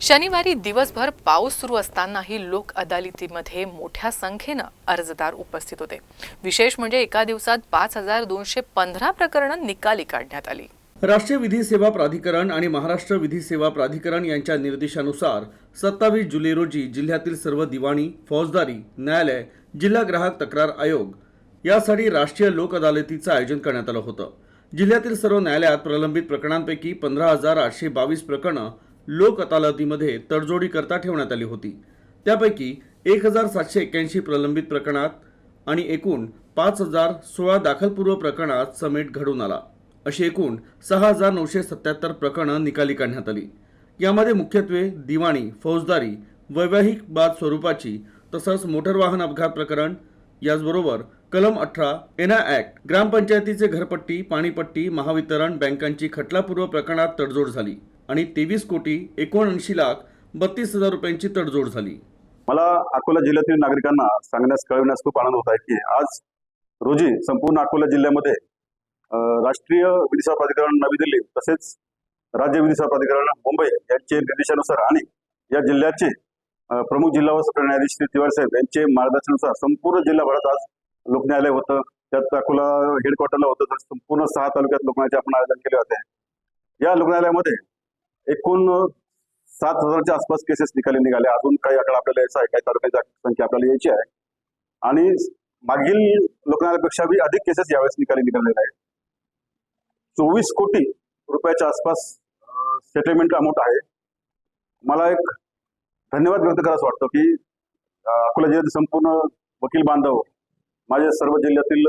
शनिवारी दिवसभर पाऊस सुरू असतानाही लोक अदालतीमध्ये मोठ्या संख्येनं अर्जदार उपस्थित होते. विशेष म्हणजे एका दिवसात पाच हजार दोनशे पंधरा प्रकरणं निकाली काढण्यात आली. राष्ट्रीय विधी सेवा प्राधिकरण आणि महाराष्ट्र विधी सेवा प्राधिकरण यांच्या निर्देशानुसार सत्तावीस जुलै रोजी जिल्ह्यातील सर्व दिवाणी फौजदारी न्यायालय जिल्हा ग्राहक तक्रार आयोग यासाठी राष्ट्रीय लोक अदालतीचं आयोजन करण्यात आलं होतं. जिल्ह्यातील सर्व न्यायालयात प्रलंबित प्रकरणांपैकी पंधरा हजार आठशे बावीस प्रकरणं लोक अदालतीमध्ये तडजोडी करता ठेवण्यात आली होती. त्यापैकी एक हजार सातशे एक्क्याऐंशी प्रलंबित प्रकरणात आणि एकूण पाच हजार सोळा दाखलपूर्व प्रकरणात समेट घडून आला. अशी एकूण सहा हजार नऊशे सत्याहत्तर प्रकरणं निकाली काढण्यात आली. यामध्ये मुख्यत्वे दिवाणी फौजदारी वैवाहिक बाद स्वरूपाची तसंच मोटर वाहन अपघात प्रकरण याचबरोबर कलम अठरा एना ॲक्ट ग्रामपंचायतीचे घरपट्टी पाणीपट्टी महावितरण बँकांची खटलापूर्व प्रकरणात तडजोड झाली. आणि तेवीस कोटी एकोणऐंशी लाख बत्तीस हजार रुपयांची तडजोड झाली. मला अकोला जिल्ह्यातील नागरिकांना सांगण्यास कळविण्यास खूप आनंद होत आहे की आज रोजी संपूर्ण अकोला जिल्ह्यामध्ये राष्ट्रीय विधी सेवा प्राधिकरण नवी दिल्ली तसेच राज्य विधी सेवा प्राधिकरण मुंबई यांचे निर्देशानुसार आणि या जिल्ह्याचे प्रमुख जिल्हा व सत्र न्यायाधीश श्री तिवारी साहेब यांचे मार्गदर्शनानुसार संपूर्ण जिल्हाभरात आज लोकन्यायालय होतं. त्यात अकोला हेडक्वार्टरला होतं. तर संपूर्ण सहा तालुक्यात लोकन्यायालयाचे आपण आयोजन केले होते. या लोकन्यायालयामध्ये एकूण सात हजारच्या आसपास केसेस निकाली निघाले. अजून काही आकडा आपल्याला यायचा आहे काही तालुक्याची संख्या आपल्याला यायची आहे. आणि मागील लोकनालयापेक्षा बी अधिक केसेस यावेळेस निकाली निघालेले आहेत. चोवीस कोटी रुपयाच्या आसपास सेटलमेंट अमाऊंट आहे. मला एक धन्यवाद व्यक्त करायचं वाटतं की अकोला जिल्ह्यातील संपूर्ण वकील बांधव माझे सर्व जिल्ह्यातील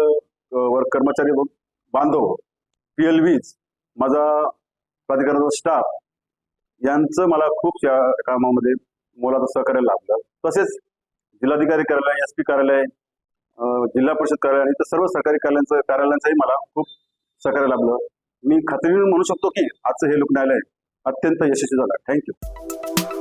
कर्मचारी बांधव पी एल व्हीज माझा प्राधिकरणाचा स्टाफ यांचं मला खूप या कामामध्ये मोलाचं सहकार्य लाभलं तसेच जिल्हाधिकारी कार्यालय एस पी कार्यालय जिल्हा परिषद कार्यालय आणि इतर सर्व सरकारी कार्यालयांचं कार्यालयांचंही मला खूप सहकार्य लाभलं मी खात्रीने म्हणू शकतो की आजचं हे लोक न्यायालय अत्यंत यशस्वी झालं. थँक्यू